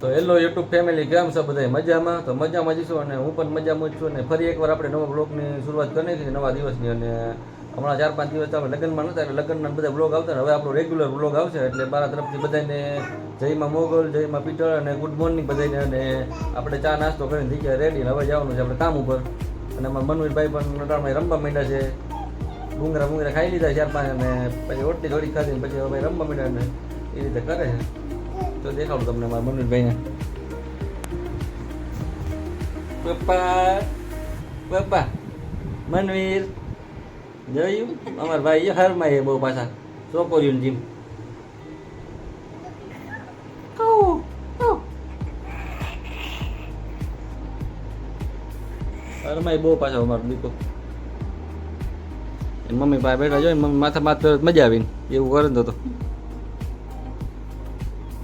તો hello YouTube family કેમ છે બધા મજામાં? તો મજામાં જ અને હું પણ મજામાં જ છું અને ફરી એકવાર આપણે નવા બ્લોગની શરૂઆત કરી હતી નવા દિવસની અને હમણાં ચાર પાંચ દિવસ આપણે લગ્નમાં નહોતા એટલે લગ્નના બધા બ્લોગ આવતા ને હવે આપણો રેગ્યુલર બ્લોગ આવશે એટલે મારા તરફથી બધાને જયમાં મોગલ, જયમાં પીટર અને ગુડ મોર્નિંગ બધાને અને આપણે ચા નાસ્તો કરીને થઈ ગયા રેડી હવે જવાનું છે આપણે કામ ઉપર. અને અમારા મનવીરભાઈ પણ નટાળમાં રમવા માંડ્યા છે. ડુંગરા ડુંગરા ખાઈ લીધા ચાર પાંચ અને પછી રોટલી થોડી ખાધી પછી હવે રમવા માંડ્યા એ રીતે કરે છે. તો દેખાડું તમને મારા મનવીરભાઈને પપ્પા પપ્પા મનવીર જોયું અમારા ભાઈ હરમાં એ બહુ પાછા છોકરીઓને જીમ હરમાં બહુ પાછા અમારો દીકો એની મમ્મી પાસે બેઠા જોઈને મમ્મી માથા માથ મજા આવીને એવું કરે ને તો હા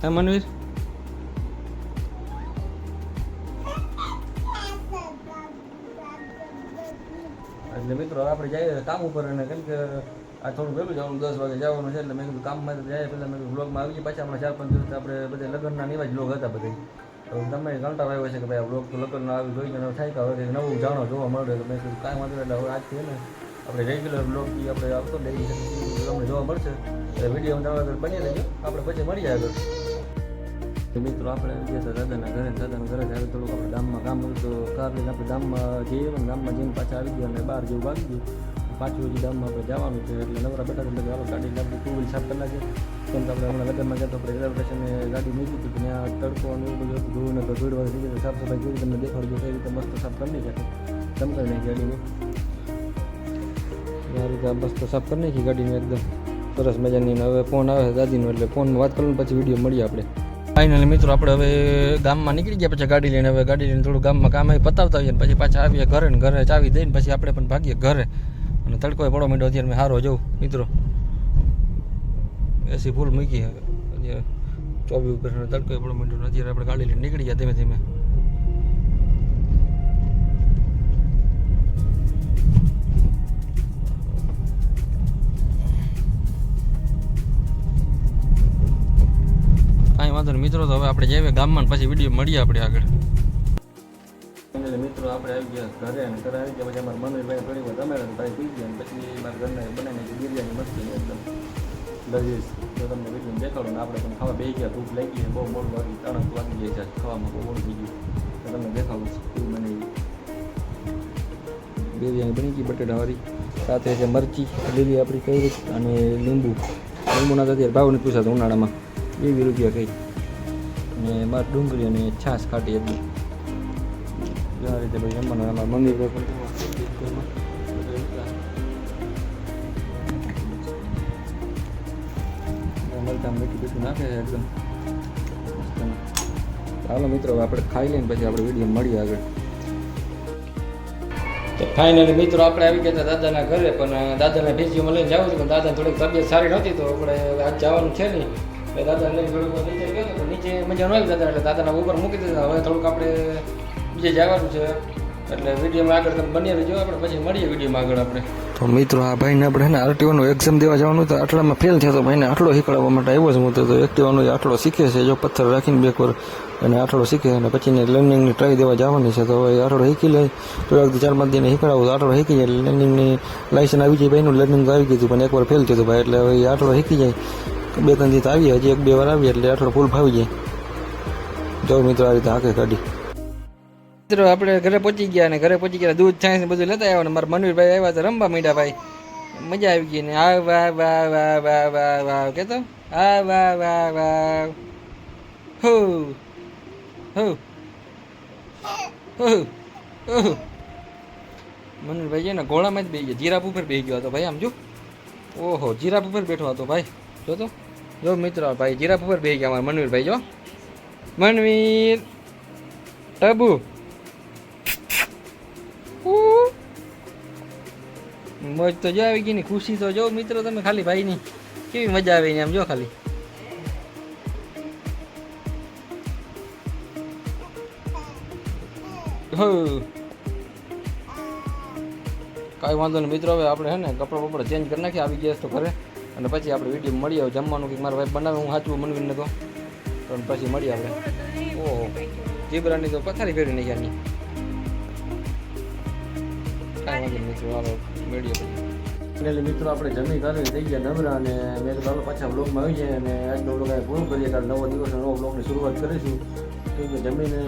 મનવીર એટલે મિત્રો, આપણે જઈએ કામ ઉપર અને કેમ કે આ થોડું વહેલું જવાનું દસ વાગે જવાનું છે, એટલે મેં કીધું કામમાં જાય પહેલાં મેં કીધું બ્લોગમાં આવીએ, પાછા હમણાં ચાર પાંચ દિવસ આપણે બધા લગ્નના નિવાજ બ્લોગ હતા બધા તો તમે કંટાળો આવ્યો છે કે ભાઈ આ બ્લોગ તો લગ્નનો આવી જોઈને થાય કે હવે નવું જાણો જોવા મળે તો મેં કીધું કાંઈ વાંધો. એટલે હવે આજથી ને આપણે રેગ્યુલર બ્લોગ આપણે આવતો ડેલી તમને જોવા મળશે. એટલે વીડિયો આગળ બની રહેજો. આપણે પછી મળીએ આગળ. તો મિત્રો, આપણે આવી ગયા દાદાના ઘરે દાદાના ઘરે ત્યારે થોડુંક આપણે ગામમાં કામ હતું તો કાર લઈને આપણે ગામમાં જઈએ અને ગામમાં જઈને પાછા આવી ગયા અને બહાર જેવું ભાગી ગયું. પાછું હજી ગામમાં આપણે જવાનું છે એટલે નવરા બેઠા એટલે ચાલો ગાડી આપણે ટુ વ્હીલ સાફ કરી નાખીએ કેમ કે આપણે હમણાં લગ્નમાં ગયા તો આપણે રેલવે સ્ટેશને ગાડી મૂકી હતી, ત્યાં તડકો અને એવું બધું ધોયું ધૂળ ને તો ધૂળ વાળી સાફ સફાઈ કરી તમને દેખાડજો કઈ રીતે મસ્ત સાફ કરી નાખી કરી નાખી ગાડીને. આ રીતે તો સાફ કરી નાખી ગાડીને એકદમ સરસ મજાની હવે ફોન આવે દાદીનો એટલે ફોનમાં વાત કરીને પછી વીડિયો મળીએ આપણે. ફાઇનલી મિત્રો આપણે હવે ગામમાં નીકળી ગયા, પછી ગાડી લઈને હવે ગાડી લઈને થોડું ગામમાં કામ આવી પતાવતા ને પછી પાછા આવીએ ઘરે ને ઘરે ચાવી દઈને પછી આપણે પણ ભાગીએ ઘરે. અને તડકો પડો માંડ્યો, અત્યારે મેં સારો જોઉં. મિત્રો, એસી ફૂલ મૂકી અત્યારે ચોવીસ ઉપર તડકો પડો માંડ્યો અત્યારે આપણે ગાડી લઈને નીકળી ગયા ધીમે ધીમે. વાંધો નહીં. મિત્રો તો હવે આપણે જઈએ ગામમાં પછી વીડિયો મળીએ આપણે આગળ. મિત્રો આપણે આવી ગયા ઘરે અને ઘરે આવી ગયા પછી અમારા મનોજભાઈ ઘણી વાર અમે ભાઈ પી ગયા પછી મારા ઘરના બનાવીને બિરયાની મસ્તી એકદમ. લજીઝ તો તમને વીડિયો દેખાડો ને આપણે પણ ખાવા બેસી ગયા ભૂખ લાગી ગઈ બહુ મોડું વાગી તણક વાગી જાય છે ખાવામાં બહુ મોડું થઈ ગયું. તો તમને દેખાડું છું કેવું બનાવી. બિરયાની બની ગઈ બટેટાવાળી સાથે છે મરચી લીલી આપણી કઈ રીત અને લીંબુ. લીંબુના તો અત્યારે ભાવ નથી પૂછાતો ઉનાળામાં. એવી રૂપિયા કઈ. અને એમાં ડુંગળી અને છાશ કાઢી હતી. આ રીતે ભાઈ જમવાનું અમારા મમ્મી પણ મીઠું બીઠું નાખે છે એકદમ. ચાલો મિત્રો આપણે ખાઈ લઈને પછી આપણે વીડિયો મળીએ આગળ. તો ફાઇનલી મિત્રો, આપણે આવી ગયા દાદાના ઘરે, પણ દાદાને ડીસીમાં લઈને જવું હતું પણ દાદાને થોડીક તબિયત સારી નહોતી, તો આપણે આજ જવાનું છે નહીં. એટલે દાદાને લઈને થોડુંક નીચે ગયો તો નીચે મજા ન દાદા એટલે દાદાના ઉપર મૂકી દીધા. હવે થોડુંક આપણે બીજે જવાનું છે. એટલે વિડીયોમાં આગળ તમે બની રહેજો, આપણે પછી મળીએ વિડીયોમાં આગળ આપણે. તો મિત્રો, આ ભાઈને આપણે ને આરટીઓનું એક્ઝામ દેવા જવાનું તો આટલામાં ફેલ થયો તો ભાઈને આટલો શીખવાડવા માટે આવ્યો છે હું તો. એક્ટિવાનો આટલો શીખે છે, જો પથ્થર રાખીને બે વાર અને આટલો શીખે અને પછી લર્નિંગની ટ્રાય દેવા જવાની છે. તો હવે આટલો શીખી લે. તો એક ચાર પાંચ દિને શીખવાડવું આટલો શીખી જાય. લર્નિંગની લાઇસન્સ આવી જાય, ભાઈનું લર્નિંગ આવી ગયું પણ પણ એકવાર ફેલ થયું ભાઈ. એટલે હવે આટલો શીખી જાય. બે, ત્રણ દિવસ આવીએ, હજી એક, બે વાર આવીએ એટલે આટલો ફૂલ ફાવી જાય. જો મિત્રો, આ રીતે હાકે કાઢી. મિત્રો, આપણે ઘરે પહોંચી ગયા અને ઘરે પહોંચી ગયા, દૂધ ને બધું લેતા આવ્યા ને મારા મનવીરભાઈ આવ્યા તો રમવા માંડ્યા ભાઈ. મજા આવી ગઈ ને, આ વાહ વાહ વાહ વાહ વાહ વાહ, કેતો? આ વાહ વાહ વાહ. હો હો હો હો. મનવીરભાઈ છે ને ઘોડામાં જ બે ગયા જીરાપ ઉપર બે ગયો હતો ભાઈ, આમ જો. ઓહો જીરાપ ઉપર બેઠો હતો ભાઈ જો તો જો મિત્રો, ભાઈ, જીરાફ ઉપર બેસી ગયા અમારા મનવીરભાઈ, જો. મનવીર, ટબુ. મજ તો જો આવી ગઈ ને, ખુશી તો જો મિત્રો તમે ખાલી ભાઈની. કેવી મજા આવે ને આમ જો ખાલી. કાંઈ વાંધો નહીં મિત્રો, હવે આપણે હે ને કપડાં બપડા ચેન્જ કરી નાખીએ, આવી ગયા તો ઘરે. અને પછી આપણે વીડિયો મળી આવે જમવાનું કંઈક મારા ભાઈ બનાવે, હું સાચું મનવીને તો. પણ પછી મળીએ આપણે. ઓહો, જીબ્રાની તો પથારી ફેરી નહીં આની કાંઈ વાંધો મિત્રો, હાલો, મળીએ એટલે મિત્રો, આપણે જમી કરી થઈ ગયા નવરા અને મેં તો ચાલો પાછા બ્લોગમાં આવી જાય અને આજનો બ્લોગ આપણે પૂરું કરીએ કારણ નવો દિવસ નવો બ્લોગની શરૂઆત કરીશું. કેમ કે જમીને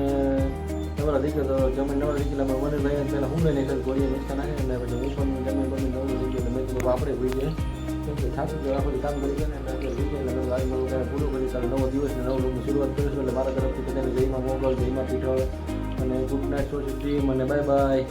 નવરા થઈ ગયો તો જમીન નવરા થઈ ગયેલા મને ભાઈ પહેલાં હું લઈને ગોળીએ નુકસાન આવે અને પછી હું પણ જમીન બની નવરું થઈ ગયો મેં આપણે ભૂલી જાય કેમ થાકી ગયો કામ કરી એટલે મારું પૂરું કરી કારણ નવો દિવસ નવો બ્લોગની શરૂઆત કરીશું મારા તરફથી બધાને જયમાં મોગલ જયમાં પીઠળ અને ગુડ નાઇટ સોશિયલ ટીમ અને બાય બાય